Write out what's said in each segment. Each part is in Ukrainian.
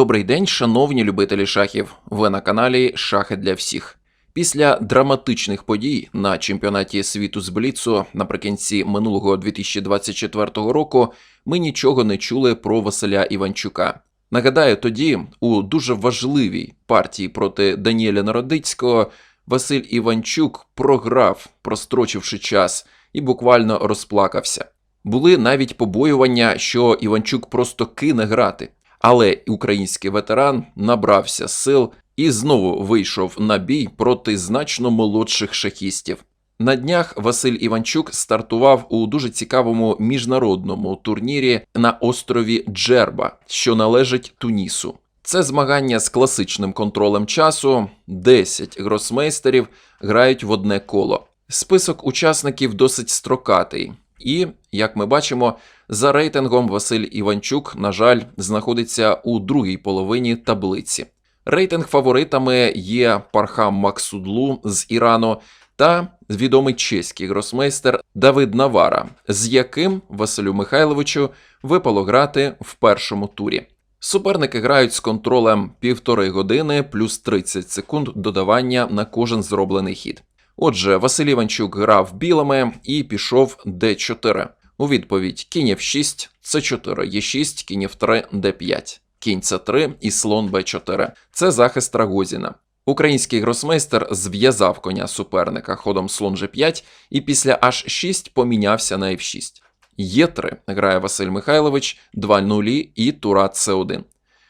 Добрий день, шановні любителі шахів. Ви на каналі Шахи для всіх. Після драматичних подій на чемпіонаті світу з Бліцу наприкінці минулого 2024 року ми нічого не чули про Василя Іванчука. Нагадаю, тоді у дуже важливій партії проти Даніеля Народицького Василь Іванчук програв, прострочивши час, і буквально розплакався. Були навіть побоювання, що Іванчук просто кине грати. Але український ветеран набрався сил і знову вийшов на бій проти значно молодших шахістів. На днях Василь Іванчук стартував у дуже цікавому міжнародному турнірі на острові Джерба, що належить Тунісу. Це змагання з класичним контролем часу. 10 гросмейстерів грають в одне коло. Список учасників досить строкатий. І, як ми бачимо, за рейтингом Василь Іванчук, на жаль, знаходиться у другій половині таблиці. Рейтинг фаворитами є Пархам Максудлу з Ірану та відомий чеський гросмейстер Давид Навара, з яким Василю Михайловичу випало грати в першому турі. Суперники грають з контролем півтори години плюс 30 секунд додавання на кожен зроблений хід. Отже, Василь Іванчук грав білими і пішов d4. У відповідь кінь f6, c4, e6, кінь f3, d5, кінь c3 і слон b4. Це захист Рагозіна. Український гросмейстер зв'язав коня суперника ходом слон g5 і після h6 помінявся на f6. Е3 грає Василь Михайлович, 2-0 і тура c1.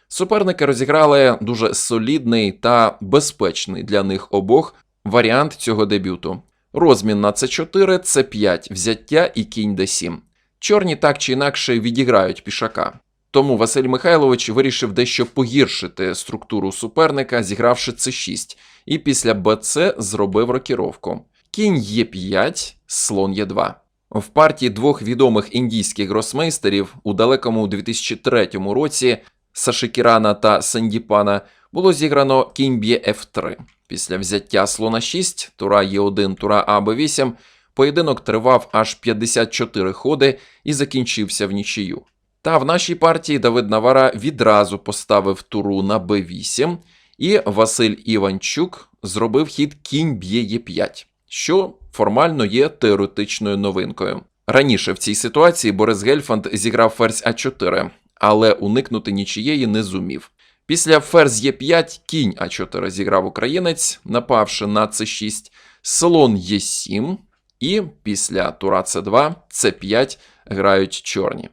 Суперники розіграли дуже солідний та безпечний для них обох варіант цього дебюту. Розмін на c4, c5, взяття і кінь d7. Чорні так чи інакше відіграють пішака. Тому Василь Михайлович вирішив дещо погіршити структуру суперника, зігравши c6, і після bc зробив рокіровку. Кінь Е5, слон Е2. В партії двох відомих індійських гросмейстерів у далекому 2003 році Сашикірана та Сандіпана було зіграно кінь б'є F3. Після взяття слона 6, тура Е1, тура АБ8, поєдинок тривав аж 54 ходи і закінчився в нічию. Та в нашій партії Давид Навара відразу поставив туру на Б8, і Василь Іванчук зробив хід кінь б'є Е5, що формально є теоретичною новинкою. Раніше в цій ситуації Борис Гельфанд зіграв ферзь А4, але уникнути нічиєї не зумів. Після ферзь Е5 кінь А4 зіграв українець, напавши на С6, слон Е7, і після тура С2, С5 грають чорні.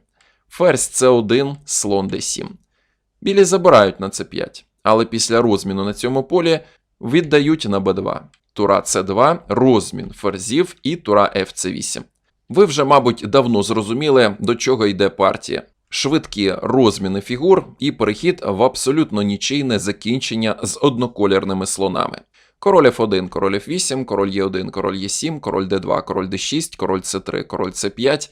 Ферзь С1, слон Д7. Білі забирають на С5, але після розміну на цьому полі віддають на Б2. Тура С2, розмін ферзів і тура ФЦ8. Ви вже, мабуть, давно зрозуміли, до чого йде партія. Швидкі розміни фігур і перехід в абсолютно нічийне закінчення з одноколірними слонами. Король F1, король F8, король Е1, король Е7, король Д2, король Д6, король С3, король С5,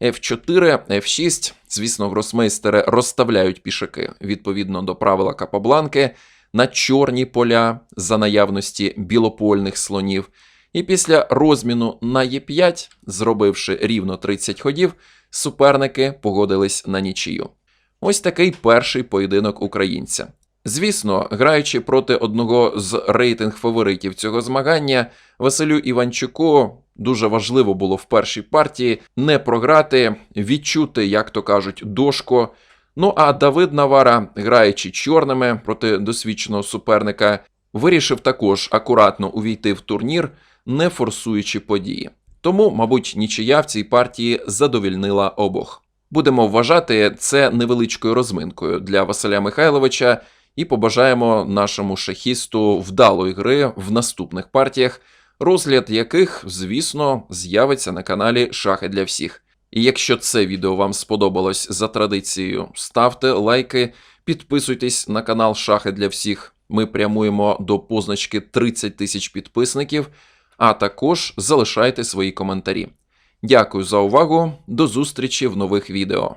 F4, F6. Звісно, гросмейстери розставляють пішаки відповідно до правила Капабланки на чорні поля за наявності білопольних слонів. І після розміну на Е5, зробивши рівно 30 ходів, суперники погодились на нічию. Ось такий перший поєдинок українця. Звісно, граючи проти одного з рейтинг фаворитів цього змагання, Василю Іванчуку дуже важливо було в першій партії не програти, відчути, як то кажуть, дошку. Ну а Давид Навара, граючи чорними проти досвідченого суперника, вирішив також акуратно увійти в турнір, не форсуючи події. Тому, мабуть, нічия в цій партії задовільнила обох. Будемо вважати це невеличкою розминкою для Василя Михайловича і побажаємо нашому шахісту вдалої гри в наступних партіях, розгляд яких, звісно, з'явиться на каналі Шахи для всіх. І якщо це відео вам сподобалось за традицією, ставте лайки, підписуйтесь на канал Шахи для всіх. Ми прямуємо до позначки 30 тисяч підписників, а також залишайте свої коментарі. Дякую за увагу, до зустрічі в нових відео.